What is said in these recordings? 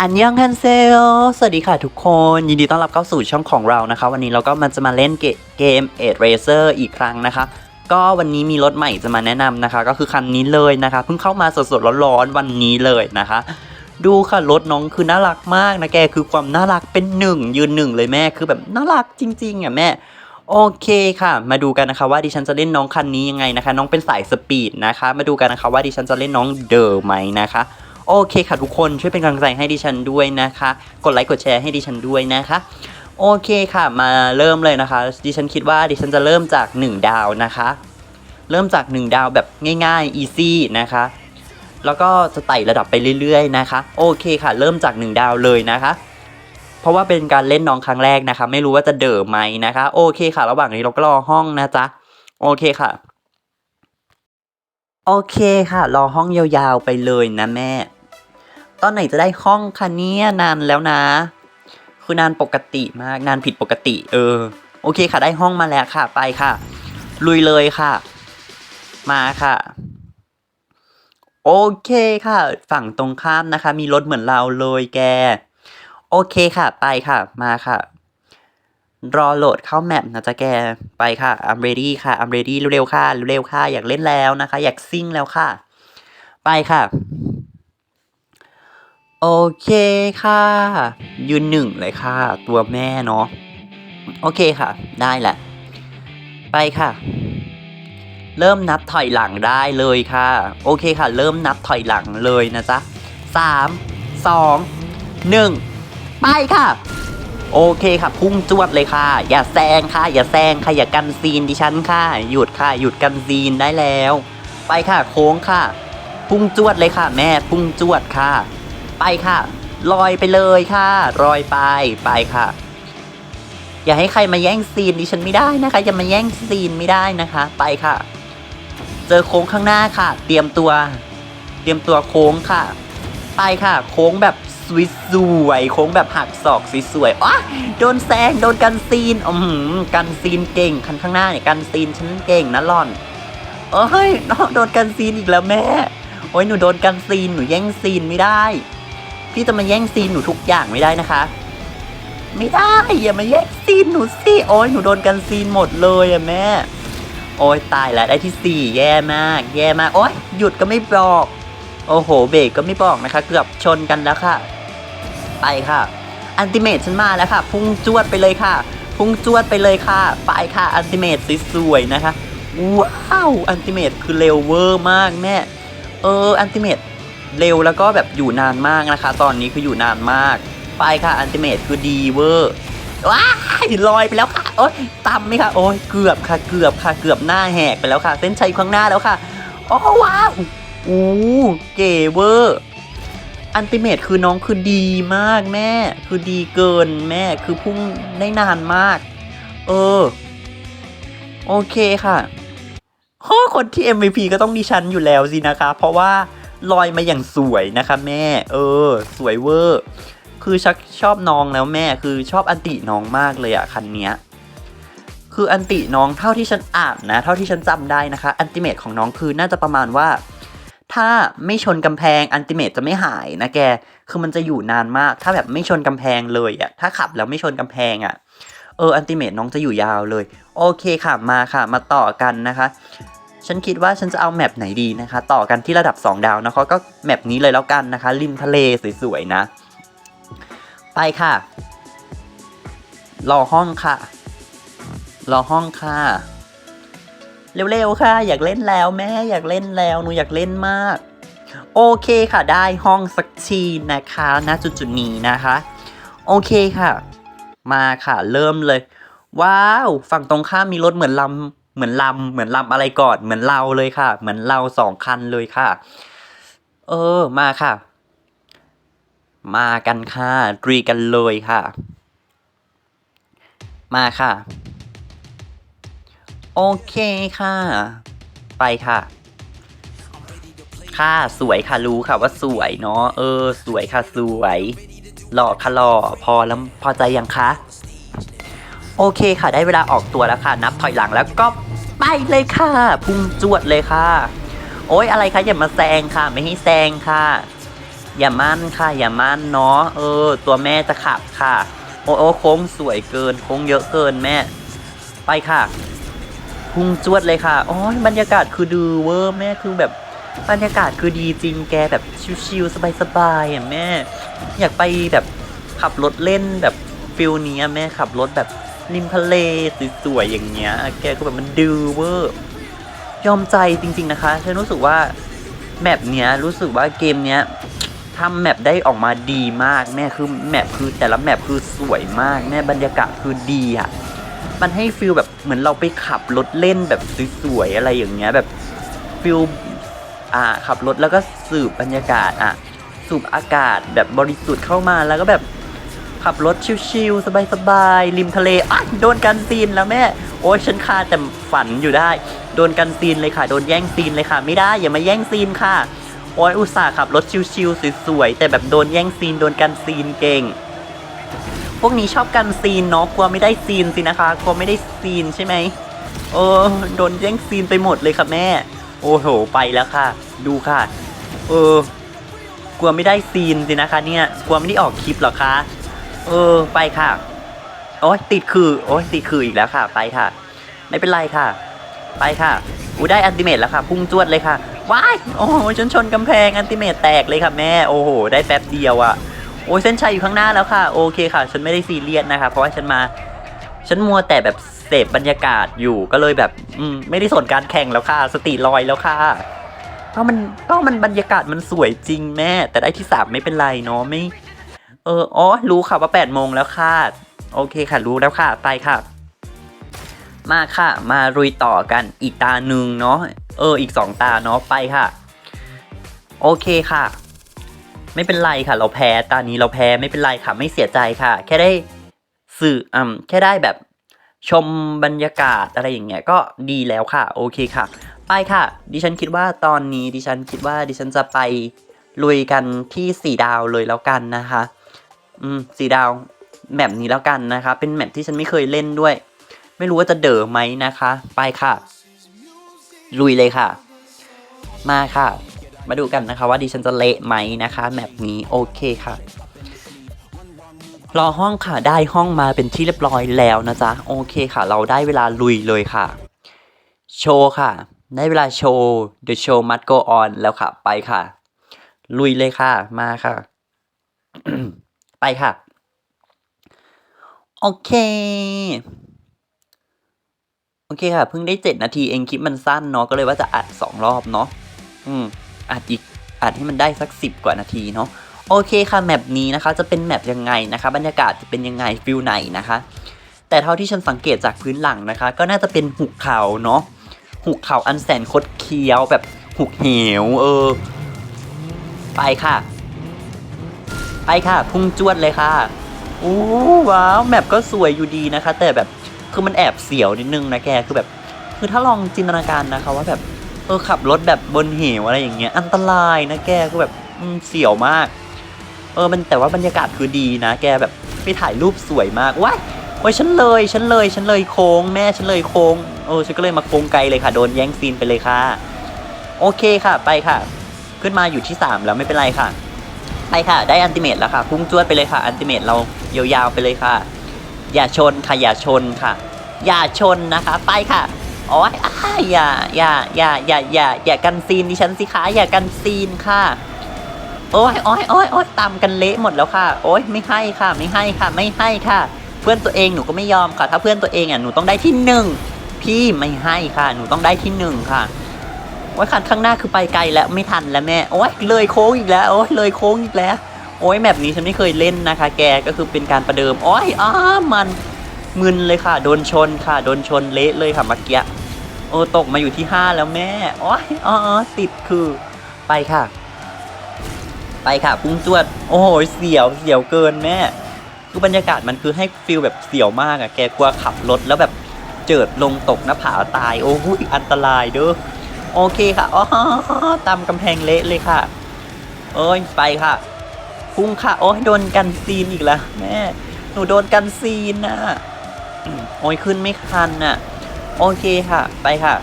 อันยังฮันเซลสวัสดีค่ะทุกคน ยินดีต้อนรับเข้าสู่ช่องของเรานะคะ วันนี้เราก็มันจะมาเล่นเกมเอ r เรเซอร์อีกครั้งนะคะ ก็วันนี้มีรถใหม่จะมาแนะนำนะคะ ก็คือคันนี้เลยนะคะ เพิ่งเข้ามาสดๆร้อนๆวันนี้เลยนะคะ ดูค่ะรถน้องคือน่ารักมากนะแกคือความน่ารักเป็นหนึ่งยืนหนึ่งเลยแม่คือแบบน่ารักจริงๆอะแม่โอเคค่ะ มาดูกันนะคะว่าดิฉันจะเล่นน้องคันนี้ยังไงนะคะ น้องเป็นสายสปีดนะคะ มาดูกันนะคะว่าดิฉันจะเล่นน้องเดอร์ไหมนะคะ โอเคค่ะทุกคนช่วยเป็นกำลังใจให้ดิฉันด้วยนะคะ กดไลค์กดแชร์ให้ดิฉันด้วยนะคะโอเคค่ะ มาเริ่มเลยนะคะ ดิฉันคิดว่าดิฉันจะเริ่มจาก 1 ดาวนะคะ เริ่มจาก 1 ดาวแบบง่ายๆ easy นะคะ แล้วก็จะไต่ระดับไปเรื่อยๆนะคะ โอเคค่ะ เริ่มจาก 1 ดาวเลยนะคะ เพราะว่าเป็นการเล่นน้องครั้งแรกนะคะ ไม่รู้ว่าจะเด๋อไหมนะคะ โอเคค่ะ ระหว่างนี้เราก็รอห้องนะจ๊ะ โอเคค่ะ โอเคค่ะ รอห้องยาวๆไปเลยนะแม่ ตอนไหนจะได้ห้องคะเนี่ยนานแล้วนะ คือนานปกติมากนานผิดปกติ เออ โอเคค่ะได้ห้องมาแล้วค่ะ ไปค่ะ ลุยเลยค่ะ มาค่ะ โอเคค่ะ ฝั่งตรงข้ามนะคะ มีรถเหมือนเราเลยแก โอเคค่ะ ไปค่ะ มาค่ะ รอโหลดเข้าแมปนะจ๊ะแกไปค่ะ I'm ready ค่ะ I'm ready เร็วๆค่ะเร็วๆค่ะ อยากเล่นแล้วนะคะ อยากซิ่งแล้วค่ะ ไปค่ะ โอเคค่ะ ยืนหนึ่งเลยค่ะ ตัวแม่เนาะโอเคค่ะ ได้แหละ ไปค่ะ เริ่มนับถอยหลังได้เลยค่ะ โอเคค่ะ เริ่มนับถอยหลังเลยนะจ๊ะสามสองหนึ่งไปค่ะ โอเคค่ะ พุ่งจวดเลยค่ะ อย่าแซงค่ะ อย่าแซงค่ะอย่ากันซีนดิฉันค่ะ หยุดค่ะ หยุดกันซีนได้แล้ว ไปค่ะ โค้งค่ะ พุ่งจวดเลยค่ะ แม่ พุ่งจวดค่ะ ไปค่ะ ลอยไปเลยค่ะลอยไปไปค่ะ อย่าให้ใครมาแย่งซีนดิฉันไม่ได้นะคะอย่ามาแย่งซีนไม่ได้นะคะ ไปค่ะ เจอโค้งข้างหน้าค่ะ เตรียมตัว เตรียมตัวโค้งค่ะ ไปค่ะ โค้งแบบสวยสวยโค้งแบบหักศอกสวยๆอ๋อโดนแซงโดนกันซีนอืมกันซีนเก่งคันข้างหน้าเนี่ยกันซีนฉันเก่งนะหล่อนเอ้ยน้องโดนกันซีนอีกแล้วแม่ โอ้ยหนูโดนกันซีนหนูแย่งซีนไม่ได้ พี่จะมาแย่งซีนหนูทุกอย่างไม่ได้นะคะ ไม่ได้อย่ามาแย่งซีนหนูสิโอ้ยหนูโดนกันซีนหมดเลยอะแม่ โอ้ยตายแล้วได้ที่สี่แย่มาก แย่มากโอ้ยหยุดก็ไม่บอก โอ้โห เบรกก็ไม่บอกนะคะ เกือบชนกันแล้วค่ะ ไปค่ะอันติเมตฉันมาแล้วค่ะ พุ่งจวดไปเลยค่ะ พุ่งจวดไปเลยค่ะ ไปค่ะอันติเมตสวยๆนะคะ ว้าวอันติเมตคือเร็วเวอร์มากแม่ เอออันติเมต เร็วแล้วก็แบบอยู่นานมากนะคะ ตอนนี้คืออยู่นานมาก ไปค่ะอันติเมตคือดีเวอร์ว้าลอยไปแล้วค่ะโอ๊ยต่ำไหมคะโอ้ยเกือบค่ะเกือบค่ะเกือบหน้าแหกไปแล้วค่ะ เส้นชัยข้างหน้าแล้วค่ะโอ้ว้าวอู้เก๋เวอร์อันติเมตคือน้องคือดีมากแม่ คือดีเกินแม่คือพุ่งได้นานมาก เออ โอเคค่ะโอ้คนที่ MVP ก็ต้องดิฉันอยู่แล้วสินะคะ เพราะว่า ลอยมาอย่างสวยนะคะ แม่ เออ สวยเวอร์ คือชักชอบน้องแล้วแม่คือชอบอันติน้องมากเลยอะคันเนี้ยคืออันติน้องเท่าที่ฉันอ่านนะ เท่าที่ฉันจำได้นะคะ อันติเมตของน้องคือน่าจะประมาณว่า ถ้าไม่ชนกำแพงอันติเมตจะไม่หายนะแกคือมันจะอยู่นานมาก ถ้าแบบไม่ชนกำแพงเลยอะถ้าขับแล้วไม่ชนกำแพงอะเอออันติเมตน้องจะอยู่ยาวเลย โอเคค่ะมาค่ะ มาต่อกันนะคะ ฉันคิดว่าฉันจะเอาแมปไหนดีนะคะ ต่อกันที่ระดับ 2 ดาวนะคะก็แมปนี้เลยแล้วกันนะคะ ริมทะเลสวยๆนะ ไปค่ะ รอห้องค่ะ รอห้องค่ะ เร็วๆค่ะ อยากเล่นแล้วแม่อยากเล่นแล้วหนูอยากเล่นมาก โอเคค่ะ ได้ห้องสักทีนะคะณจุดๆนี้นะคะ โอเคค่ะ มาค่ะ เริ่มเลย ว้าว ฝั่งตรงข้ามมีรถเหมือนลำ เหมือนลำเหมือนลำอะไรก่อน เหมือนเราเลยค่ะ เหมือนเราสองคันเลยค่ะ เออมาค่ะ มากันค่ะดรีกันเลยค่ะ มาค่ะ โอเคค่ะ ไปค่ะค่ะสวยค่ะรู้ค่ะว่าสวยเนาะเออ สวยค่ะสวยหล่อค่ะหล่อพอแล้วพอใจยังคะ โอเคค่ะได้เวลาออกตัวแล้วค่ะ นับถอยหลังแล้วก็ ไปเลยค่ะพุ่งจวดเลยค่ะ โอ้ยอะไรคะอย่ามาแซงค่ะ ไม่ให้แซงค่ะ อย่ามั่นค่ะ อย่ามั่นเนาะเออ ตัวแม่จะขับค่ะ โอ้โอโค้งสวยเกินโค้งเยอะเกินแม่ ไปค่ะ พุ่งจวดเลยค่ะโอ้ยบรรยากาศคือดูเวอร์แม่คือแบบบรรยากาศคือดีจริงแกแบบชิลๆสบายๆอะแม่ อยากไปแบบขับรถเล่นแบบฟิลเนี้ยแม่ขับรถแบบ ริมทะเลสวยๆอย่างเงี้ย แกก็แบบมันดูเวอร์ยอมใจจริง ๆ นะคะ ฉันรู้สึกว่าแมปเนี้ยรู้สึกว่าเกมเนี้ยทำแมปได้ออกมาดีมากแม่คือแมปคือแต่ละแมปคือสวยมากแม่บรรยากาศคือดีอะมันให้ฟิลแบบเหมือนเราไปขับรถเล่นแบบสวยๆอะไรอย่างเงี้ยแบบฟิลอ่าขับรถแล้วก็สืบบรรยากาศอะสูบอากาศแบบบริสุทธิ์เข้ามาแล้วก็แบบ ขับรถชิลๆสบายๆริมทะเลอะโดนกันซีนแล้วแม่ โอ้ยฉันคาแต่ฝันอยู่ได้ โดนกันซีนเลยค่ะ โดนแย่งซีนเลยค่ะ ไม่ได้อย่ามาแย่งซีนค่ะ โอ้ยอุตส่าห์ขับรถชิลๆสวยๆแต่แบบโดนแย่งซีนโดนกันซีนเก่ง พวกนี้ชอบกันซีนเนาะกลัวไม่ได้ซีนสินะคะกลัวไม่ได้ซีนใช่ไหมเออโดนแย่งซีนไปหมดเลยค่ะแม่ โอ้โหไปแล้วค่ะ ดูค่ะ เออกลัวไม่ได้ซีนสินะคะเนี่ย กลัวไม่ได้ออกคลิปหรอคะ เออ ไปค่ะ โอ้ยติดคือ โอ้ยติดคืออีกแล้วค่ะ ไปค่ะ ไม่เป็นไรค่ะ ไปค่ะ อูได้อันติเมตแล้วค่ะ พุ่งจวดเลยค่ะ ว้าย โอ้โหฉันชนกำแพงอันติเมตแตกเลยค่ะแม่ โอ้โห ได้แป๊บเดียวอะโอ้ยเส้นชัยอยู่ข้างหน้าแล้วค่ะ โอเคค่ะ ฉันไม่ได้ซีเรียสนะคะ เพราะว่าฉันมา ฉันมัวแต่แบบเสพบรรยากาศอยู่ ก็เลยแบบ อืม ไม่ได้สนการแข่งแล้วค่ะ สติลอยแล้วค่ะเพราะมันก็มันบรรยากาศมันสวยจริงแม่ แต่ได้ที่สามไม่เป็นไรเนาะไม่ อออ๋อรู้ค่ะว่าแปดโมงแล้วค่ะ โอเคค่ะ รู้แล้วค่ะ ไปค่ะ มาค่ะ มารุยต่อกันอีกตาหนึ่งเนาะเออ อีกสองตาเนาะไปค่ะ โอเคค่ะ ไม่เป็นไรค่ะ เราแพ้ตานี้เราแพ้ไม่เป็นไรค่ะ ไม่เสียใจค่ะ แค่ได้สื่ออ่าแค่ได้แบบชมบรรยากาศอะไรอย่างเงี้ยก็ดีแล้วค่ะ โอเคค่ะ ไปค่ะ ดิฉันคิดว่าตอนนี้ดิฉันคิดว่าดิฉันจะไปลุยกันที่สี่ดาวเลยแล้วกันนะคะ อืมสีดาวแมปนี้แล้วกันนะคะ เป็นแมปที่ฉันไม่เคยเล่นด้วย ไม่รู้ว่าจะเด๋อไหมนะคะ ไปค่ะ ลุยเลยค่ะ มาค่ะ มาดูกันนะคะ ว่าดิฉันจะเละไหมนะคะแมปนี้โอเคค่ะ รอห้องค่ะได้ห้องมาเป็นที่เรียบร้อยแล้วนะจ๊ะโอเคค่ะ เราได้เวลาลุยเลยค่ะ โชว์ค่ะ ได้เวลาโชว์ The show must go on แล้วค่ะ ไปค่ะ ลุยเลยค่ะ มาค่ะ ไปค่ะ โอเค โอเคค่ะ เพิ่งได้เจ็ดนาทีเองคลิปมันสั้นเนาะก็เลยว่าจะอัดสองรอบเนาะอืมอัดอีกอัดให้มันได้สักสิบกว่านาทีเนาะโอเคค่ะแมปนี้นะคะ จะเป็นแมปยังไงนะคะ บรรยากาศจะเป็นยังไงฟิลไหนนะคะ แต่เท่าที่ฉันสังเกตจากพื้นหลังนะคะ ก็น่าจะเป็นหุบเขาเนาะหุบเขาอันแสนคดเคี้ยวแบบหุบเหวเออ ไปค่ะ ไปค่ะ พุ่งจวดเลยค่ะอู้ว้าวแมปก็สวยอยู่ดีนะคะ แต่แบบคือมันแอบเสียวนิดนึงนะแกคือแบบ คือถ้าลองจินตนาการนะคะ ว่าแบบเออขับรถแบบบนเหวอะไรอย่างเงี้ย อันตรายนะแกคือแบบเสียวมาก เออมันแต่ว่าบรรยากาศคือดีนะ แกแบบไปถ่ายรูปสวยมากว้ายโอ้ยฉันเลยฉันเลยฉันเลยโค้งแม่ฉันเลยโค้งเออฉันก็เลยมาโค้งไกลเลยค่ะ โดนแย่งซีนไปเลยค่ะ โอเคค่ะ ไปค่ะ ขึ้นมาอยู่ที่สามแล้วไม่เป็นไรค่ะ ไปค่ะ ได้อันติเมตแล้วค่ะ พุ่งจวดไปเลยค่ะ อันติเมตเรายาวๆไปเลยค่ะ อย่าชนค่ะ อย่าชนค่ะ อย่าชนนะคะ ไปค่ะโอ้ยอ้าอย่า อย่า อย่า อย่า อย่า อย่ากันซีนดิฉันสิคะ อย่ากันซีนค่ะ โอ้ยโอ้ยโอ้ยโอ้ยตามกันเละหมดแล้วค่ะ โอ้ยไม่ให้ค่ะ ไม่ให้ค่ะ ไม่ให้ค่ะ เพื่อนตัวเองหนูก็ไม่ยอมค่ะ ถ้าเพื่อนตัวเองอะ หนูต้องได้ที่หนึ่ง พี่ไม่ให้ค่ะ หนูต้องได้ที่หนึ่งค่ะ โอ้ยคันข้างหน้าคือไปไกลแล้วไม่ทันแล้วแม่โอ้ยเลยโค้งอีกแล้วโอ้ยเลยโค้งอีกแล้ว โอ้ยแบบนี้ฉันไม่เคยเล่นนะคะ แกก็คือเป็นการประเดิมโอ้ยอ้ามันมึนเลยค่ะ โดนชนค่ะ โดนชนเละเลยค่ะเมื่อกี้โอ้ตกมาอยู่ที่ห้าแล้วแม่โอ้ยอ๋อติดคือไปค่ะ ไปค่ะพุ่งจวด โอ้โหเสียวเสียวเกินแม่คือบรรยากาศมันคือให้ฟิลแบบเสียวมากอะแกกลัวขับรถแล้วแบบเจิดลงตกหน้าผาตาย โอ้โหอันตรายเด้อ โอเคค่ะอ๋อตามกำแพงเละเลยค่ะเอ้ยไปค่ะ พุ่งค่ะ โอ้ยโดนกันซีนอีกแล้วแม่ หนูโดนกันซีนน่ะโอ้ยขึ้นไม่คันน่ะ โอเคค่ะ ไปค่ะ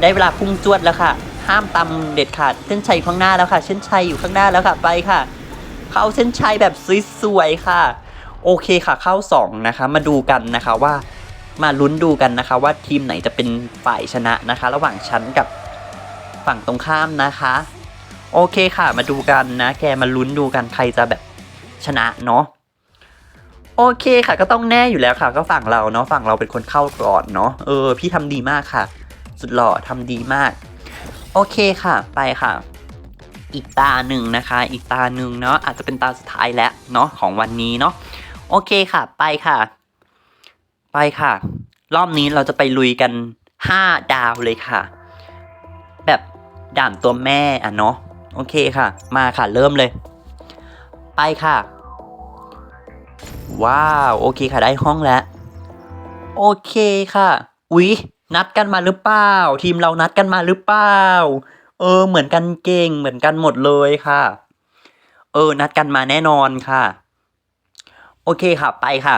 ได้เวลาพุ่งจวดแล้วค่ะ ห้ามตำเด็ดขาดเส้นชัยข้างหน้าแล้วค่ะ เส้นชัยอยู่ข้างหน้าแล้วค่ะ ไปค่ะ เข้าเส้นชัยแบบสวยๆค่ะ โอเคค่ะ เข้าสองนะคะ มาดูกันนะคะว่า มาลุ้นดูกันนะคะว่าทีมไหนจะเป็นฝ่ายชนะนะคะ ระหว่างฉันกับฝั่งตรงข้ามนะคะ โอเคค่ะมาดูกันนะ แกมาลุ้นดูกันใครจะแบบชนะเนาะโอเคค่ะก็ต้องแน่อยู่แล้วค่ะ ก็ฝั่งเราเนาะฝั่งเราเป็นคนเข้าก่อนเนาะเออ พี่ทำดีมากค่ะ สุดหล่อทำดีมาก โอเคค่ะไปค่ะ อีกตาหนึ่งนะคะ อีกตาหนึ่งเนาะอาจจะเป็นตาสุดท้ายแล้วเนาะของวันนี้เนาะโอเคค่ะ ไปค่ะ ไปค่ะ รอบนี้เราจะไปลุยกัน 5 ดาวเลยค่ะ แบบด่านตัวแม่อะเนาะโอเคค่ะ มาค่ะเริ่มเลย ไปค่ะ ว้าว โอเคค่ะได้ห้องแล้ว โอเคค่ะอุ๊ยนัดกันมาหรือเปล่า ทีมเรานัดกันมาหรือเปล่า เออ เหมือนกันเก่งเหมือนกันหมดเลยค่ะ เออ นัดกันมาแน่นอนค่ะ โอเคค่ะ ไปค่ะ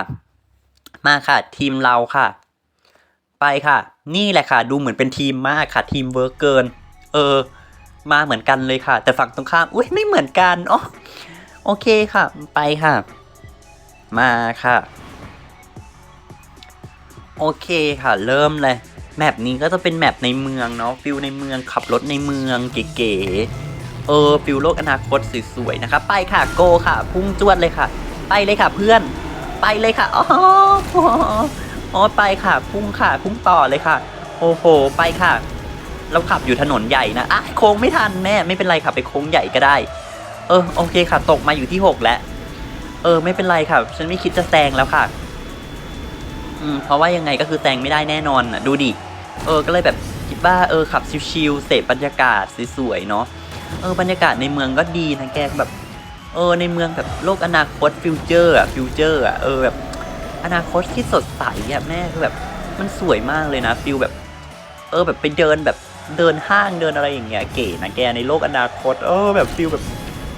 มาค่ะทีมเราค่ะ ไปค่ะ นี่แหละค่ะ ดูเหมือนเป็นทีมมากค่ะ ทีมเวิร์กเกิน เออ มาเหมือนกันเลยค่ะ แต่ฝั่งตรงข้ามอุ้ยไม่เหมือนกันอ๋อโอเคค่ะ ไปค่ะ มาค่ะ โอเคค่ะ เริ่มเลยแมปนี้ก็จะเป็นแมปในเมืองเนาะฟิลในเมืองขับรถในเมืองเก๋ๆเออฟิลโลกอนาคตสวยๆนะคะ ไปค่ะโกค่ะ พุ่งจวดเลยค่ะ ไปเลยค่ะเพื่อน ไปเลยค่ะอ๋ออ๋อไปค่ะ พุ่งค่ะ พุ่งต่อเลยค่ะ โอ้โห ไปค่ะ เราขับอยู่ถนนใหญ่นะอะโค้งไม่ทันแม่ไม่เป็นไรค่ะ ไปโค้งใหญ่ก็ได้ เออโอเคค่ะ ตกมาอยู่ที่หกแล้ว เออ ไม่เป็นไรค่ะ ฉันไม่คิดจะแซงแล้วค่ะ อืมเพราะว่ายังไงก็คือแซงไม่ได้แน่นอนอะ ดูดิ เออ ก็เลยแบบคิดว่าเออขับชิวๆเสพบรรยากาศสวยๆเนาะ เออบรรยากาศในเมืองก็ดีนะแกแบบ เออในเมืองแบบโลกอนาคตฟิวเจอร์อะฟิวเจอร์อะเออแบบอนาคตที่สดใสอะแม่คือแบบมันสวยมากเลยนะฟิลแบบ เออแบบไปเดินแบบเดินห้างเดินอะไรอย่างเงี้ยเก๋นะแกในโลกอนาคต เออแบบฟิลแบบ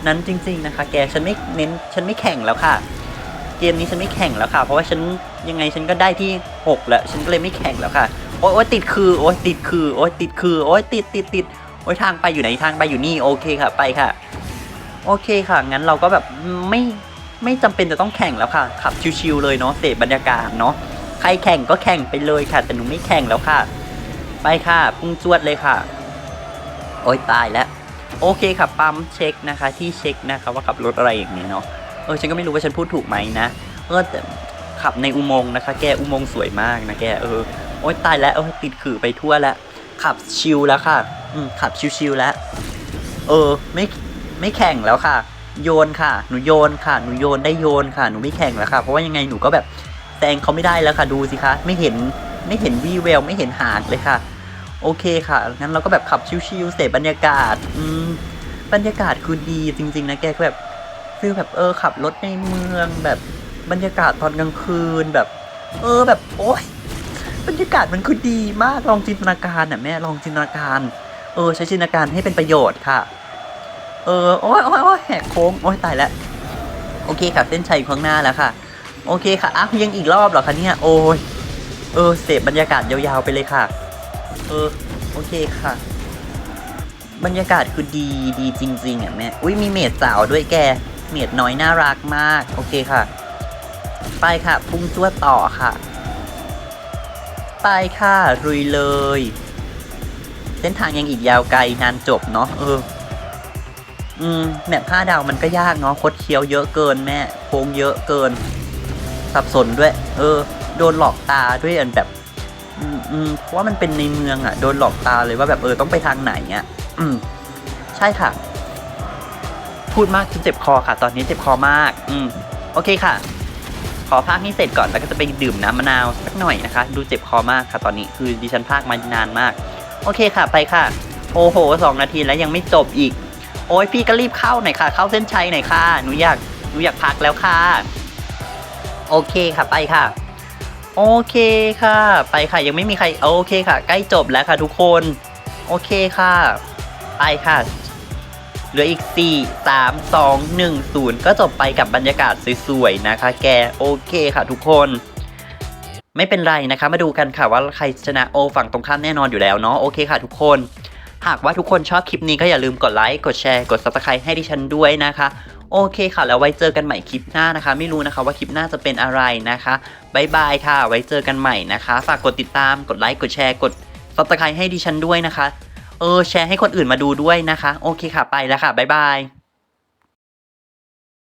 นั้นจริง ๆนะคะ แกฉันไม่เน้นฉันไม่แข่งแล้วค่ะ เกมนี้ฉันไม่แข่งแล้วค่ะ เพราะว่าฉันยังไงฉันก็ได้ที่ 6 แล้ว ฉันก็เลยไม่แข่งแล้วค่ะโอ๊ยโอ๊ยติดคือโอ๊ยติดคือโอ๊ยติดคือโอ๊ยติดติดติดโอ๊ยทางไปอยู่ไหนทางไปอยู่นี่โอเคค่ะ ไปค่ะ โอเคค่ะ งั้นเราก็แบบไม่ไม่จำเป็นจะต้องแข่งแล้วค่ะ ขับชิวๆเลยเนาะเสพบรรยากาศเนาะใครแข่งก็แข่งไปเลยค่ะ แต่หนูไม่แข่งแล้วค่ะ ไปค่ะพุ่งจวดเลยค่ะ โอ๊ยตายแล้ว โอเคค่ะปั๊มเช็คนะคะ ที่เช็คนะคะว่าขับรถอะไรอย่างนี้เนาะเออฉันก็ไม่รู้ว่าฉันพูดถูกไหมนะเออแต่ขับในอุโมงค์นะคะ แกอุโมงค์สวยมากนะแกเออโอ๊ยตายแล้วโอ้ยติดขื่อไปทั่วแล้วขับชิลแล้วค่ะ อืมขับชิลๆแล้ว เออ ไม่ ไม่แข่งแล้วค่ะ โยนค่ะ หนูโยนค่ะ หนูโยนได้โยนค่ะ หนูไม่แข่งแล้วค่ะ เพราะว่ายังไงหนูก็แบบแซงเขาไม่ได้แล้วค่ะ ดูสิคะ ไม่เห็น ไม่เห็นวีเวลไม่เห็นหางเลยค่ะ โอเคค่ะ งั้นเราก็แบบขับชิลๆเสพบรรยากาศ อืม บรรยากาศคือดีจริง ๆ นะแกแบบฟีลแบบเออขับรถในเมืองแบบบรรยากาศตอนกลางคืนแบบ เออแบบโอ้ยบรรยากาศมันคือดีมากลองจินตนาการน่ะแม่ลองจินตนาการ เออใช้จินตนาการให้เป็นประโยชน์ค่ะ เออโอ้ยโอ้ยโอ้ยแหกโค้งโอ้ยตายแล้วโอเคค่ะเส้นชัยอยู่ข้างหน้าแล้วค่ะ โอเคค่ะอ้าวยังอีกรอบเหรอคะเนี่ยโอ้ยเออเสพบรรยากาศยาวๆไปเลยค่ะ เออโอเคค่ะ บรรยากาศคือดีดีจริงๆอะแม่อุ้ยมีเมดสาวด้วยแก เมดน้อยน่ารักมาก โอเคค่ะ ไปค่ะ พุ่งจ้วต่อค่ะ ไปค่ะรุยเลย เส้นทางยังอีกยาวไกลนานจบเนาะเออ อืมแมปห้าดาวมันก็ยากเนาะคดเคี้ยวเยอะเกินแม่โค้งเยอะเกิน สับสนด้วย เออ โดนหลอกตาด้วยอันแบบอืมอืมเพราะว่ามันเป็นในเมืองอะ่ะ โดนหลอกตาเลยว่าแบบเออต้องไปทางไหนอะ่ะ อืม ใช่ค่ะ พูดมากจนเจ็บคอค่ะ ตอนนี้เจ็บคอมาก อืม โอเคค่ะ ขอพากนี้เสร็จก่อนแล้วก็จะไปดื่มน้ำมะนาวสักหน่อยนะคะ ดูเจ็บคอมากค่ะ ตอนนี้คือดิฉันพากมานานมาก โอเคค่ะ ไปค่ะ โอ้โหสองนาทีแล้วยังไม่จบอีก โอ้ยพี่ก็รีบเข้าหน่อยค่ะ เข้าเส้นชัยหน่อยค่ะ หนูอยากหนูอยากพักแล้วค่ะ โอเคค่ะไปค่ะ โอเคค่ะ ไปค่ะยังไม่มีใครโอเคค่ะ ใกล้จบแล้วค่ะทุกคน โอเคค่ะ ไปค่ะ เหลืออีก 4 3 2 1 0 ก็จบไปกับบรรยากาศสวยๆนะคะ แกโอเคค่ะทุกคนไม่เป็นไรนะคะ มาดูกันค่ะว่าใครชนะโอฝั่งตรงข้ามแน่นอนอยู่แล้วเนาะโอเคค่ะทุกคน หากว่าทุกคนชอบคลิปนี้ก็อย่าลืมกดไลค์กดแชร์กด subscribe ให้ดิฉันด้วยนะคะ โอเคค่ะ แล้วไว้เจอกันใหม่คลิปหน้านะคะ ไม่รู้นะคะว่าคลิปหน้าจะเป็นอะไรนะคะบายบายค่ะ ไว้เจอกันใหม่นะคะ ฝากกดติดตามกดไลค์กดแชร์กด subscribe ให้ดิฉันด้วยนะคะ เออแชร์ให้คนอื่นมาดูด้วยนะคะ โอเคค่ะไปแล้วค่ะบายบาย